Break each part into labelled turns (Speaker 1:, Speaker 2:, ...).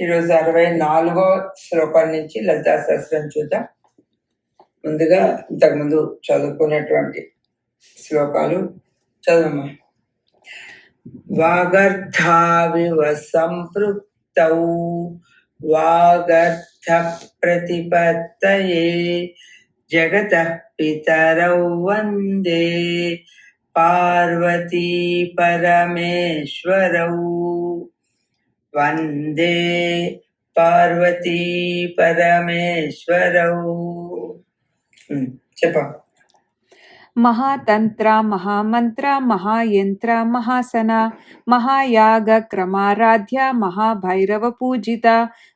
Speaker 1: ఈరోజు అరవై నాలుగో శ్లోకం నుంచి లలితా చూద్దాం. ముందుగా ఇంతకుముందు చదువుకున్నటువంటి శ్లోకాలు చదవమ్మా. వాగర్థావివ సంపృక్త వాగర్థ ప్రతిపత్తయే జగత పితరౌ వందే పార్వతీ పరమేశ్వరౌ. వందే పార్వతీ పరమేశ్వరౌ ఉమ్, చెప్ప
Speaker 2: మహాతంత్ర మహామంత్ర మహాయంత్ర మహాసన మహాయాగ క్రమారాధ్య మహాభైరవ పూజిత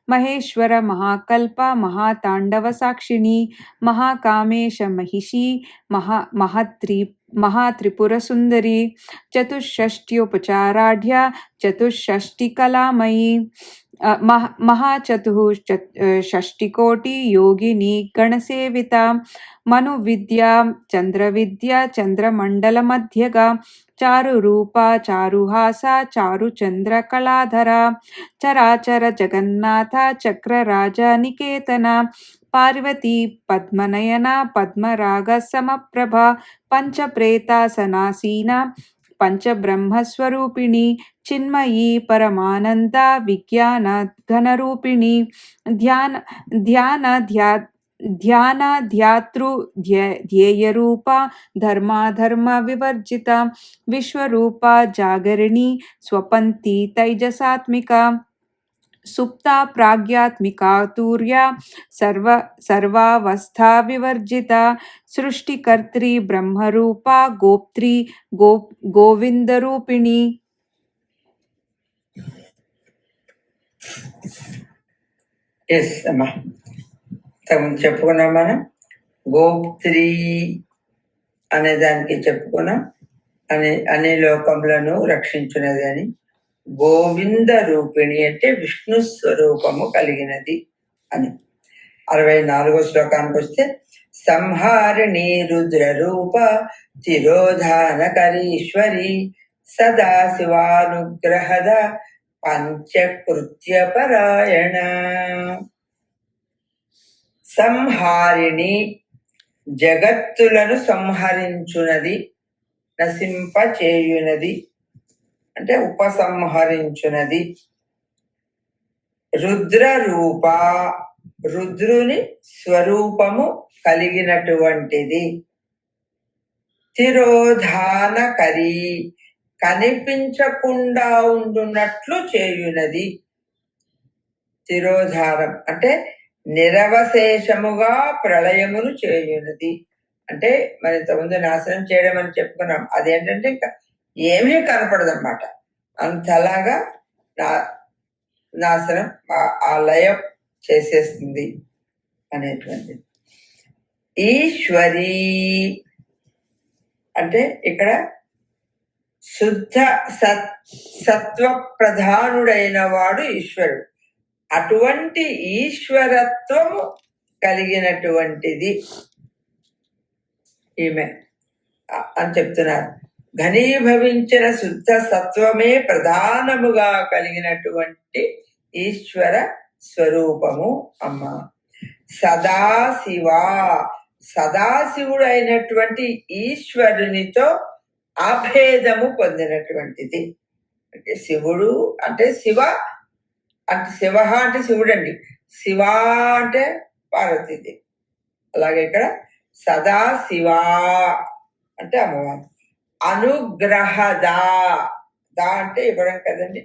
Speaker 2: మహేశ్వర మహాకల్ప మహాతాండవ సాక్షిణి మహాకామేశ మహిషి మహా మహత్రి महात्रिपुरसुन्दरी, चतुष्षष्ट्योपचाराढ्या, चतुष्षष्टिकलामयी मह महाचतुः षष्टिकोटियोगिनी गणसेविता, मनुविद्या, चन्द्रविद्या, चन्द्रमण्डलमध्यगा, चारुरूपा, चारुहासा, चारुचन्द्रकलाधरा चराचर जगन्नाथ चक्रराजनिकेतना पार्वती, पद्मनयना, पद्मरागसमप्रभा, पञ्चप्रेतासनासीना, पञ्चब्रह्मस्वरूपिणी, चिन्मयी, परमानन्द, विज्ञान घनरूपिणी ध्यान ध्यान ध्या ध्यानाध्यातृ ध्य- ध्येयरूपा धर्माधर्म विवर्जिता विश्वरूपा, जागरिणी, स्वपन्ती, तैजसात्मिका सुप्ता प्राज्ञात्मिका तूर्या सर्व सर्वावस्था विवर्जिता सृष्टिकर्त्री ब्रह्मरूपा गोप्त्री गो गोविन्दरूपिणी
Speaker 1: ఎస్ అమ్మా ఇంతకుముందు చెప్పుకున్నాం మనం గోప్త్రి అనే దానికి చెప్పుకున్నాం అనే అనే లోకములను రక్షించున్నది అని గోవింద రూపిణి అంటే విష్ణు స్వరూపము కలిగినది అని. అరవై నాలుగో శ్లోకానికి వస్తే సంహారిణి రుద్ర రూప తిరోధానకరీశ్వరి సదా శివానుగ్రహద పంచకృత్య పరాయణ సంహారిణి జగత్తులను సంహరించునది నశింపచేయునది. అంటే ఉపసంహరించునది. రుద్ర రూప రుద్రుని స్వరూపము కలిగినటువంటిది. తిరోధానకరి కనిపించకుండా ఉండునట్లు చేయునది. తిరోధారం అంటే నిరవశేషముగా ప్రళయమును చేయునది. అంటే మరి ఇంతకుముందు నాశనం చేయడం అని చెప్పుకున్నాం. అదేంటంటే ఇంకా ఏమీ కనపడదన్నమాట. అంతలాగా నా నాశనం ఆ- లయం చేసేస్తుంది అనేటువంటిది. ఈశ్వరీ. అంటే ఇక్కడ శుద్ధ సత్ సత్వ ప్రధానుడైన వాడు ఈశ్వరుడు. అటువంటి ఈశ్వరత్వము కలిగినటువంటిది ఈమె. అని చెప్తున్నారు. ఘనీభవించిన శుద్ధ సత్వమే ప్రధానముగా కలిగినటువంటి ఈశ్వర స్వరూపము అమ్మ. సదాశివ సదాశివుడు అయినటువంటి ఈశ్వరునితో అభేదము పొందినటువంటిది. అంటే శివుడు అంటే శివ అంటే శివ అంటే శివుడు అండి శివ అంటే పార్వతీదేవి. అలాగే ఇక్కడ సదా శివ అంటే అమ్మవారు. అనుగ్రహదా. దా అంటే ఇవ్వడం కదండి.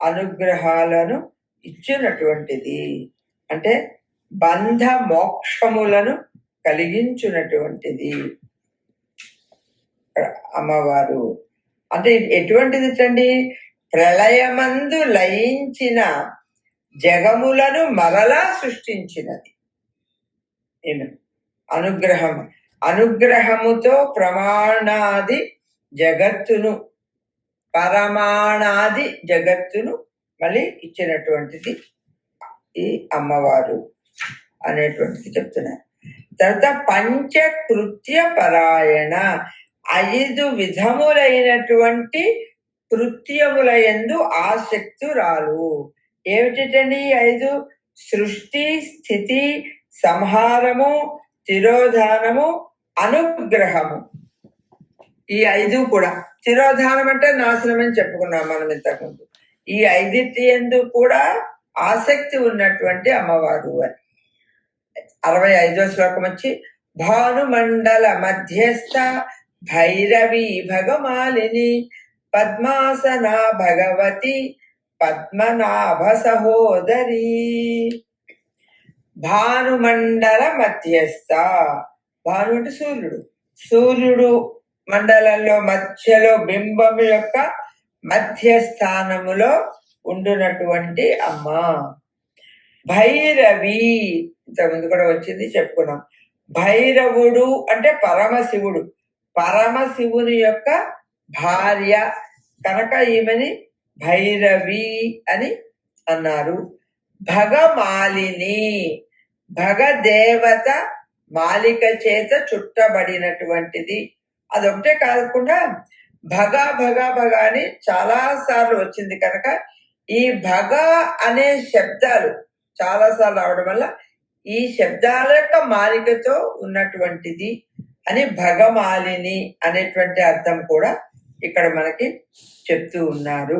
Speaker 1: అనుగ్రహాలను ఇచ్చినటువంటిది. అంటే బంధ మోక్షములను కలిగించున్నటువంటిది అమ్మవారు. అంటే ఎటువంటిది అండి ప్రళయమందు లయించిన జగములను మరలా సృష్టించినది. నేను అనుగ్రహం అనుగ్రహముతో ప్రమాణాది జగత్తును పరమాణాది జగత్తును మళ్ళీ ఇచ్చినటువంటిది ఈ అమ్మవారు అనేటువంటిది చెప్తున్నారు తర్వాత పంచకృత్య పరాయణ ఐదు విధములైనటువంటి కృత్యముల ఎందు ఆసక్తురాలు ఏమిటండి ఐదు? సృష్టి స్థితి సంహారము తిరోధానము అనుగ్రహము. ఈ ఐదు కూడా తిరోధానం అంటే నాశనం అని చెప్పుకున్నాం మనం ఇంతకుముందు. ఈ ఐదిటి ఎందు కూడా ఆసక్తి ఉన్నటువంటి అమ్మవారు అని. అరవై ఐదో శ్లోకం వచ్చి భానుమండల మధ్యస్థ భైరవి భగమాలిని పద్మాసన భగవతి పద్మనాభ సహోదరి. భానుమండల మధ్యస్థ. భాను అంటే సూర్యుడు. సూర్యుడు మండలంలో మధ్యలో బింబం యొక్క మధ్యస్థానములో ఉండునటువంటి అమ్మ. భైరవి ఇంతకుముందు కూడా వచ్చింది చెప్పుకున్నాం. భైరవుడు అంటే పరమశివుడు. పరమశివుని యొక్క భార్య కనుక ఈమెని భైరవి అని అన్నారు. భగమాలిని భగదేవత మాలిక చేత చుట్టబడినటువంటిది. అదొకటే కాకుండా భగా భగా భగా అని చాలా సార్లు వచ్చింది కనుక ఈ భగా అనే శబ్దాలు చాలా సార్లు రావడం వల్ల ఈ శబ్దాల యొక్క మాలికతో ఉన్నటువంటిది అని భగమాలిని అనేటువంటి అర్థం కూడా ఇక్కడ మనకి చెప్తూ ఉన్నారు.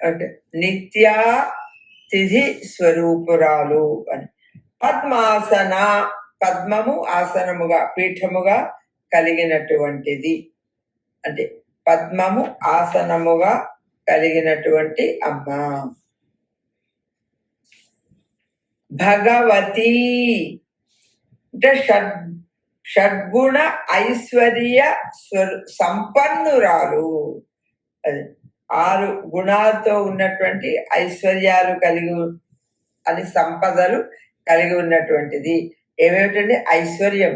Speaker 1: అంటే నిత్యా తిథి స్వరూపురాలు అని. పద్మాసన పద్మము ఆసనముగా పీఠముగా కలిగినటువంటిది. అంటే పద్మము ఆసనముగా కలిగినటువంటి అమ్మ. భగవతి అంటే షడ్ షడ్గుణ ఐశ్వర్య సంపన్నురాలు. అది ఆరు గుణాలతో ఉన్నటువంటి ఐశ్వర్యాలు కలిగి అని సంపదలు కలిగి ఉన్నటువంటిది. ఏమేమిటంటే ఐశ్వర్యం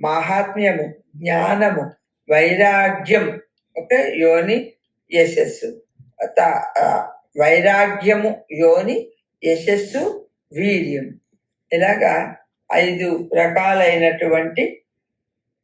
Speaker 1: మాహాత్మ్యము జ్ఞానము వైరాగ్యం. ఓకే యోని యశస్సు. వైరాగ్యము యోని యశస్సు వీర్యం. ఇలాగా ఐదు రకాలైనటువంటి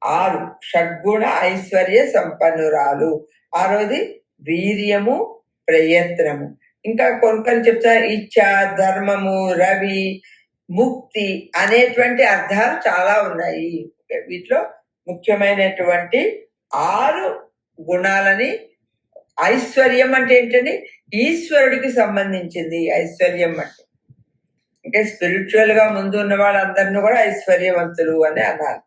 Speaker 1: ఆరు షడ్గుణ ఐశ్వర్య సంపన్నురాలు. ఆరోది వీర్యము ప్రయత్నము. ఇంకా కొనుక్కొని చెప్తారు ఇచ్చ ధర్మము రవి ముక్తి అనేటువంటి అర్థాలు చాలా ఉన్నాయి. వీటిలో ముఖ్యమైనటువంటి ఆరు గుణాలని ఐశ్వర్యం అంటే ఏంటండి? ఈశ్వరుడికి సంబంధించింది ఐశ్వర్యం అంటే. అంటే స్పిరిచువల్గా ముందు ఉన్న వాళ్ళందరినీ కూడా ఐశ్వర్యవంతులు అని అన్నారు.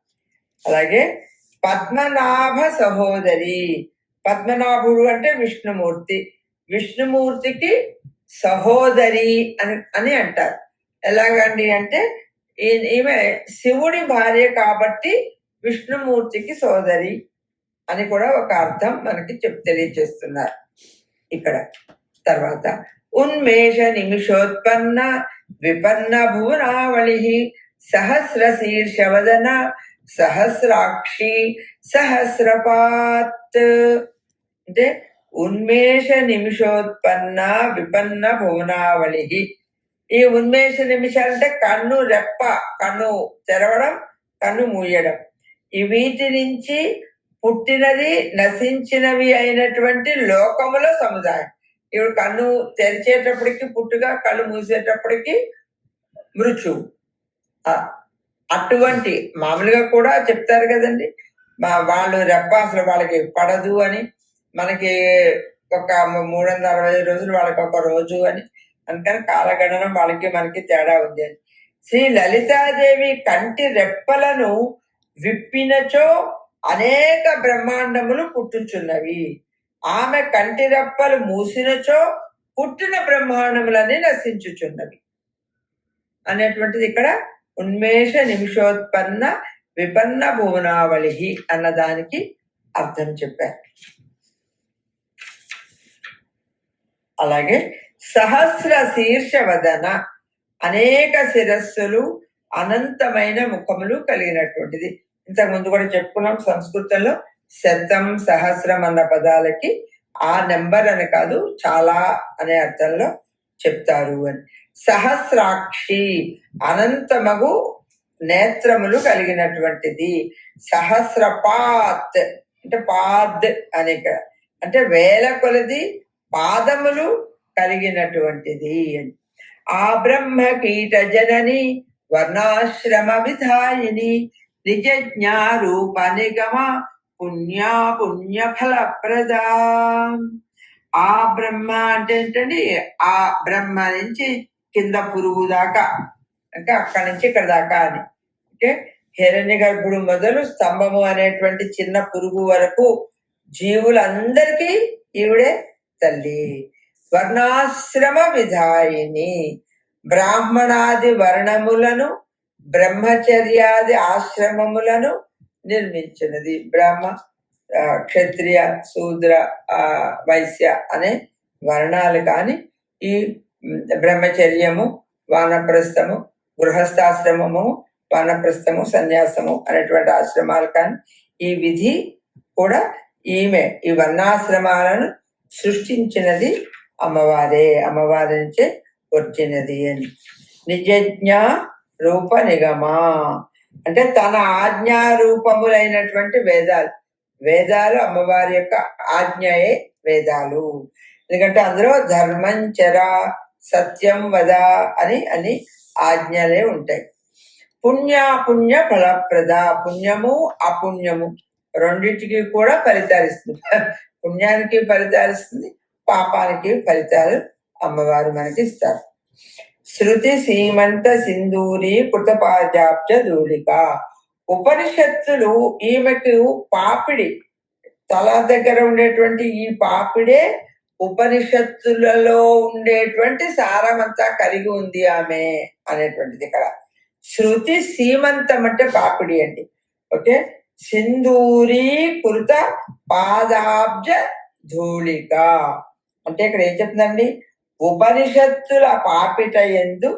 Speaker 1: అలాగే పద్మనాభ సహోదరి. పద్మనాభుడు అంటే విష్ణుమూర్తి. విష్ణుమూర్తికి సహోదరి అని అని అంటారు. ఎలాగండి అంటే ఈమె శివుడి భార్య కాబట్టి విష్ణుమూర్తికి సోదరి అని కూడా ఒక అర్థం మనకి చెప్ తెలియచేస్తున్నారు ఇక్కడ తర్వాత ఉన్మేష నిమిషోత్పన్న విపన్న భువనావళి సహస్ర శీర్షవదన సహస్రాక్షి సహస్రపాత్. అంటే ఉన్మేష నిమిషోత్పన్న విపన్న భువనావళి ఈ ఉన్మేష నిమిషాలంటే కన్ను రెప్ప కన్ను తెరవడం కన్ను మూయడం. ఈ వీటి నుంచి పుట్టినది నశించినవి అయినటువంటి లోకముల సముదాయం. ఇప్పుడు కన్ను తెరిచేటప్పటికి పుట్టుగా కళ్ళు మూసేటప్పటికి మృత్యువు. అటువంటి మామూలుగా కూడా చెప్తారు కదండి. మా వాళ్ళు రెప్ప అసలు వాళ్ళకి పడదు అని మనకి ఒక మూడు వందల అరవై రోజులు వాళ్ళకి ఒక రోజు అని. అందుకని కాలగణనం వాళ్ళకి మనకి తేడా ఉంది. శ్రీ లలితాదేవి కంటి రెప్పలను విప్పినచో అనేక బ్రహ్మాండములు పుట్టుచున్నవి. ఆమె కంటి రెప్పలు మూసినచో పుట్టిన బ్రహ్మాండములన్నీ నశించుచున్నవి. అనేటువంటిది ఇక్కడ ఉన్మేష నిమిషోత్పన్న విపన్న భువనావళి అన్న దానికి అర్థం చెప్పారు. అలాగే సహస్ర శీర్షవదన. అనేక శిరస్సులు అనంతమైన ముఖములు కలిగినటువంటిది. ఇంతకు ముందు కూడా చెప్పుకున్నాం సంస్కృతంలో శతం సహస్రం అన్న పదాలకి ఆ నెంబర్ అని కాదు చాలా అనే అర్థంలో చెప్తారు అని. సహస్రాక్షి అనంతమగు నేత్రములు కలిగినటువంటిది. సహస్రపాత్ అంటే పాద్ అని ఇక్కడ. అంటే వేల కొలది పాదములు కలిగినటువంటిది. అని ఆ బ్రహ్మ కీట జనని వర్ణాశ్రమ విధాయిని నిజ జ్ఞారూప నిగమ పుణ్య పుణ్య ఫలప్రద ఆ బ్రహ్మ అంటే ఏంటండి? ఆ బ్రహ్మ నుంచి కింద పురుగు దాకా అంటే అక్కడి నుంచి ఇక్కడ దాకా అని. అంటే హిరణ్య గర్భుడు మొదలు స్తంభము అనేటువంటి చిన్న పురుగు వరకు జీవులందరికీ ఈవిడే తల్లి. వర్ణాశ్రమ విధాయిని బ్రాహ్మణాది వర్ణములను బ్రహ్మచర్యాది ఆశ్రమములను నిర్మించినది. బ్రాహ్మ క్షత్రియ శూద్ర ఆ, వైశ్య అనే వర్ణాలు కానీ ఈ బ్రహ్మచర్యము వానప్రస్థము గృహస్థాశ్రమము వానప్రస్థము సన్యాసము అనేటువంటి ఆశ్రమాలు కానీ ఈ విధి కూడా ఈమె ఈ వర్ణాశ్రమాలను సృష్టించినది అమ్మవారే అమ్మవారి నుంచి వచ్చినది అని. నిజజ్ఞ రూప నిగమా. అంటే తన ఆజ్ఞా రూపములైనటువంటి వేదాలు. వేదాలు అమ్మవారి యొక్క ఆజ్ఞయే వేదాలు. ఎందుకంటే అందులో ధర్మం చర సత్యం వద అని అని ఆజ్ఞలే ఉంటాయి. పుణ్య పుణ్య ఫలప్రద పుణ్యము అపుణ్యము రెండింటికి కూడా ఫలితాలు ఇస్తుంది పుణ్యానికి ఫలితాలు ఇస్తుంది పాపానికి ఫలితాలు అమ్మవారు మనకి ఇస్తారు శృతి సీమంత సింధూరి కృతపాజాబ్జ ధూళిక. ఉపనిషత్తులు ఈమెకు పాపిడి. తల దగ్గర ఉండేటువంటి ఈ పాపిడే ఉపనిషత్తులలో ఉండేటువంటి సారమంతా కలిగి ఉంది ఆమె అనేటువంటిది ఇక్కడ. శృతి సీమంతం అంటే పాపిడి అండి. ఓకే? సింధూరీకృత పాదాబ్జ ధూళిక. అంటే ఇక్కడ ఏం చెప్తుందండి? ఉపనిషత్తుల పాపిట ఎందు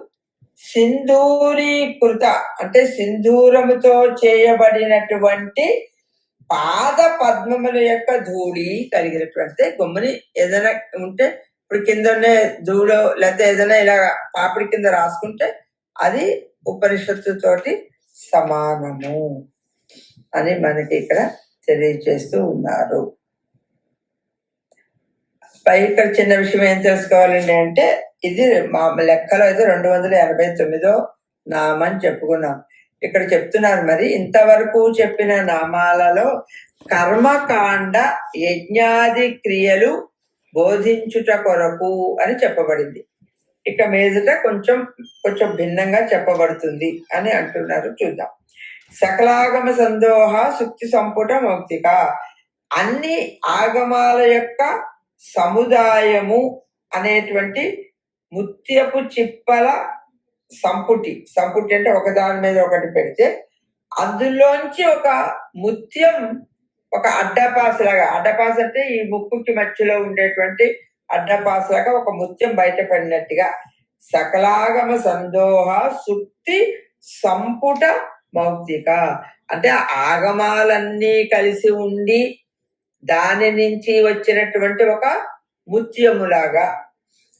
Speaker 1: సింధూరీకృత అంటే సింధూరముతో చేయబడినటువంటి పాద పద్మముల యొక్క ధూళి కలిగినటువంటి గమ్ముని ఏదైనా ఉంటే ఇప్పుడు కింద ఉండే ధూళో లేకపోతే ఏదైనా ఇలా పాపిడి కింద రాసుకుంటే అది ఉపనిషత్తు తోటి సమానము అని మనకి ఇక్కడ తెలియజేస్తూ ఉన్నారు. పై ఇక్కడ చిన్న విషయం ఏం తెలుసుకోవాలండి అంటే ఇది మా లెక్కలో అయితే రెండు వందల ఎనభై తొమ్మిదో నామని చెప్పుకున్నాం. ఇక్కడ చెప్తున్నారు మరి ఇంతవరకు చెప్పిన నామాలలో కర్మకాండ యజ్ఞాది క్రియలు బోధించుట కొరకు అని చెప్పబడింది. ఇక మీదట కొంచెం కొంచెం భిన్నంగా చెప్పబడుతుంది అని అంటున్నారు. చూద్దాం. సకలాగమ సందోహ సుక్తి సంపుట మౌక్తిక. అన్ని ఆగమాల యొక్క సముదాయము అనేటువంటి ముత్యపు చిప్పల సంపుటి. సంపుటి అంటే ఒకదాని మీద ఒకటి పెడితే అందులోంచి ఒక ముత్యం ఒక అడ్డపాస్ లాగా అడ్డపాస్ అంటే ఈ ముక్కుకి మధ్యలో ఉండేటువంటి అడ్డపాస్ లాగా ఒక ముత్యం బయటపడినట్టుగా సకలాగమ సందోహ సుక్తి సంపుట మౌక్తిక. అంటే ఆగమాలన్నీ కలిసి ఉండి దాని నుంచి వచ్చినటువంటి ఒక ముత్యములాగా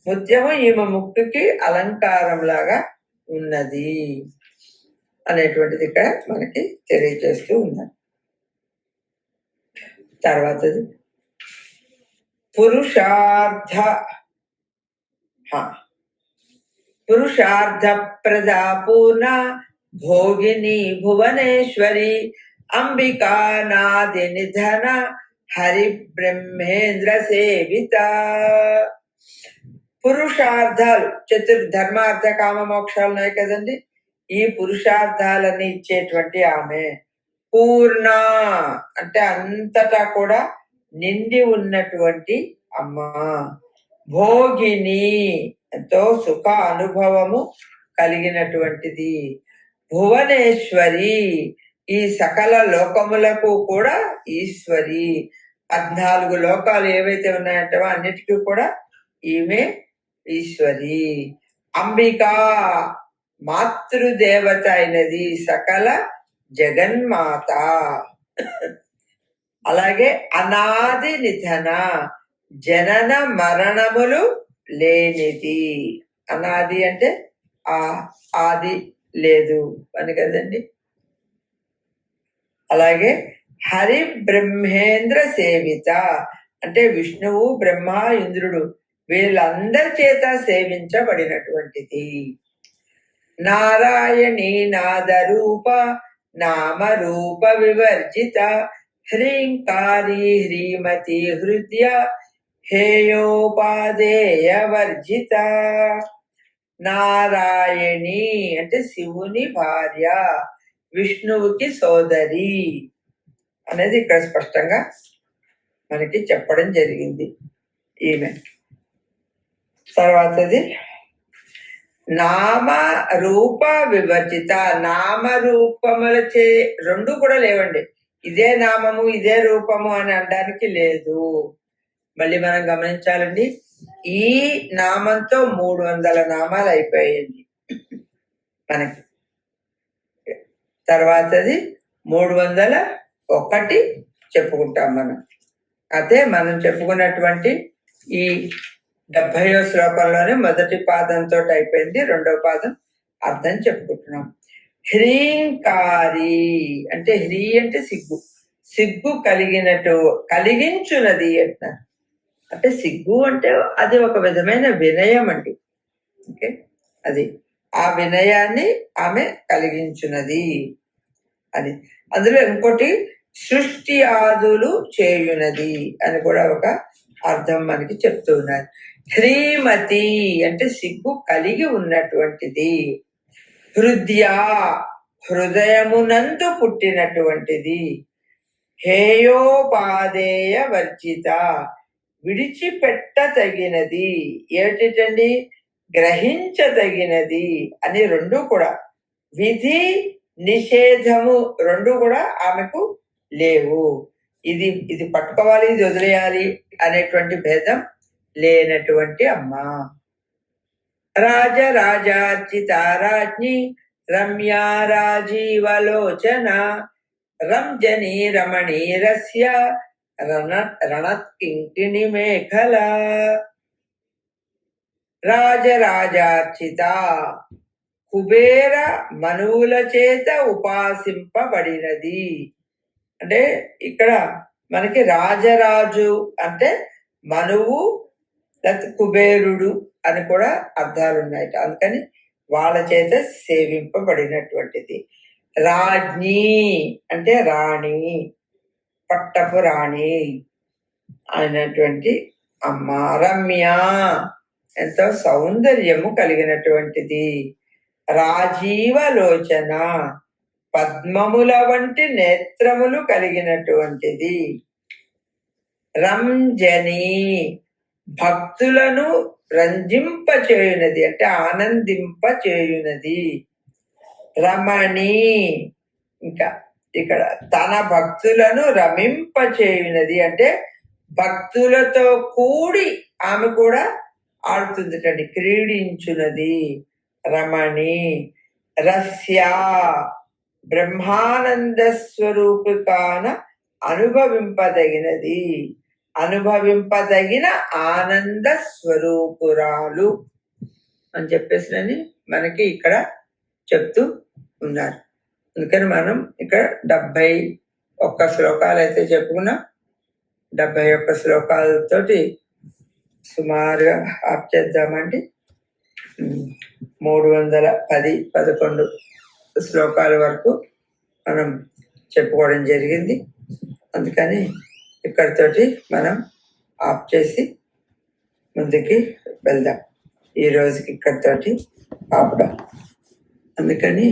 Speaker 1: ముత్యము ఈమె ముక్కుకి అలంకారం లాగా ఉన్నది అనేటువంటిది ఇక్కడ మనకి తెలియజేస్తూ ఉన్నారు తర్వాతది పురుషార్థ పురుషార్థ ప్రదాపూర్ణ భోగిని భువనేశ్వరి అంబికా నాది నిధన హరి బ్రహ్మేంద్ర సేవిత పురుషార్థాలు చతుర్ధర్మార్థ కామ మోక్షాలు ఉన్నాయి కదండి ఈ పురుషార్థాలని ఇచ్చేటువంటి ఆమె పూర్ణ అంటే అంతటా కూడా నిండి ఉన్నటువంటి అమ్మ. భోగిని ఎంతో సుఖ అనుభవము కలిగినటువంటిది. భువనేశ్వరి ఈ సకల లోకములకు కూడా ఈశ్వరి పద్నాలుగు లోకాలు ఏవైతే ఉన్నాయంటే అన్నిటికీ కూడా ఈమె ఈశ్వరి. అంబికా మాతృదేవత అయినది సకల జగన్మాత. అలాగే అనాది నిధన జనన మరణములు లేనిది. అనాది అంటే ఆ ఆది లేదు అని కదండి? అలాగే హరి బ్రహ్మేంద్ర సేవిత అంటే విష్ణువు బ్రహ్మ ఇంద్రుడు వీళ్ళందరి చేత సేవించబడినటువంటిది. నారాయణీ నాదరూప నామరూప వివర్జిత హ్రీంకారి హ్రీమతి హృదయ హేయోపాదేయ వర్జిత. నారాయణి అంటే శివుని భార్య. విష్ణువుకి సోదరి అనేది ఇక్కడ స్పష్టంగా మనకి చెప్పడం జరిగింది ఈమె. తర్వాతది నామ రూప వివర్జిత నామ చే రెండు కూడా లేవండి. ఇదే నామము ఇదే రూపము అని అనడానికి లేదు. మళ్ళీ మనం గమనించాలండి ఈ నామంతో మూడు వందల నామాలు అయిపోయాయండి. మనకి తర్వాతది మూడు వందల ఒకటి చెప్పుకుంటాం మనం. అదే మనం చెప్పుకున్నటువంటి ఈ డెబ్భైవ శ్లోకంలోనే మొదటి పాదంతో అయిపోయింది రెండవ పాదం అర్థం చెప్పుకుంటున్నాం. హ్రీంకారి అంటే హ్రీ అంటే సిగ్గు. సిగ్గు కలిగినట్టు కలిగించున్నది అంటున్నారు అంటే సిగ్గు అంటే అది ఒక విధమైన వినయం అండి ఓకే? అది. ఆ వినయాన్ని ఆమె కలిగించున్నది అని. అందులో ఇంకోటి సృష్టి ఆదులు చేయునది అని కూడా ఒక అర్థం మనకి చెప్తున్నారు హ్రీమతి అంటే సిగ్గు కలిగి ఉన్నటువంటిది. హృదయ హృదయమునందు పుట్టినటువంటిది. హేయోపాదేయ వర్జిత విడిచిపెట్టతగినది. ఏమిటండి గ్రహించదగినది అని రెండు కూడా. విధి నిషేధము రెండు కూడా ఆమెకు లేవు. ఇది ఇది పట్టుకోవాలి ఇది వదిలేయాలి అనేటువంటి భేదం లేనటువంటి అమ్మ. రాజ రాజ్ఞి రమ్యా రాజీవలోచన రంజని రమణీరస్య రణ రణత్కింకిణి మేఖల రాజరాజార్చిత. కుబేర మనువుల చేత ఉపాసింపబడినది. అంటే ఇక్కడ మనకి రాజరాజు అంటే మనువు లేకపోతే కుబేరుడు అని కూడా అర్థాలు ఉన్నాయి అందుకని వాళ్ళ చేత సేవింపబడినటువంటిది. రాజ్ఞి అంటే రాణి పట్టపు రాణి అయినటువంటి అమ్మ రమ్య. ఎంతో సౌందర్యము కలిగినటువంటిది. రాజీవలోచన పద్మముల వంటి నేత్రములు కలిగినటువంటిది. రంజని భక్తులను రంజింప చేయునది అంటే ఆనందింప చేయునది రమణి ఇంకా ఇక్కడ తన భక్తులను రమింప చేయునది అంటే భక్తులతో కూడి ఆమె కూడా ఆడుతుందిటండి క్రీడించున్నది రమణి. రస్యా బ్రహ్మానంద స్వరూపికాన అనుభవింపదగినది. అనుభవింపదగిన ఆనంద స్వరూపురాలు అని చెప్పేసి మనకి ఇక్కడ చెప్తూ ఉన్నారు. అందుకని మనం ఇక్కడ డెబ్బై ఒక్క శ్లోకాలు అయితే చెప్పుకున్నాం. డెబ్బై ఒక్క శ్లోకాలతోటి సుమారుగా ఆప్ చేద్దామండి. మూడు వందల పది పదకొండు శ్లోకాల వరకు మనం చెప్పుకోవడం జరిగింది. అందుకని ఇక్కడితోటి మనం ఆఫ్ చేసి ముందుకి వెళ్దాం. ఈ రోజుకి ఇక్కడితోటి ఆపడం అందుకని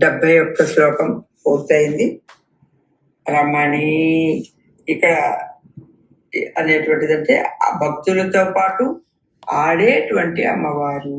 Speaker 1: డెబ్బై ఒక్క శ్లోకం పూర్తయింది. రమణి ఇక్కడ అనేటువంటిది అంటే ఆ భక్తులతో పాటు ఆడేటువంటి అమ్మవారు.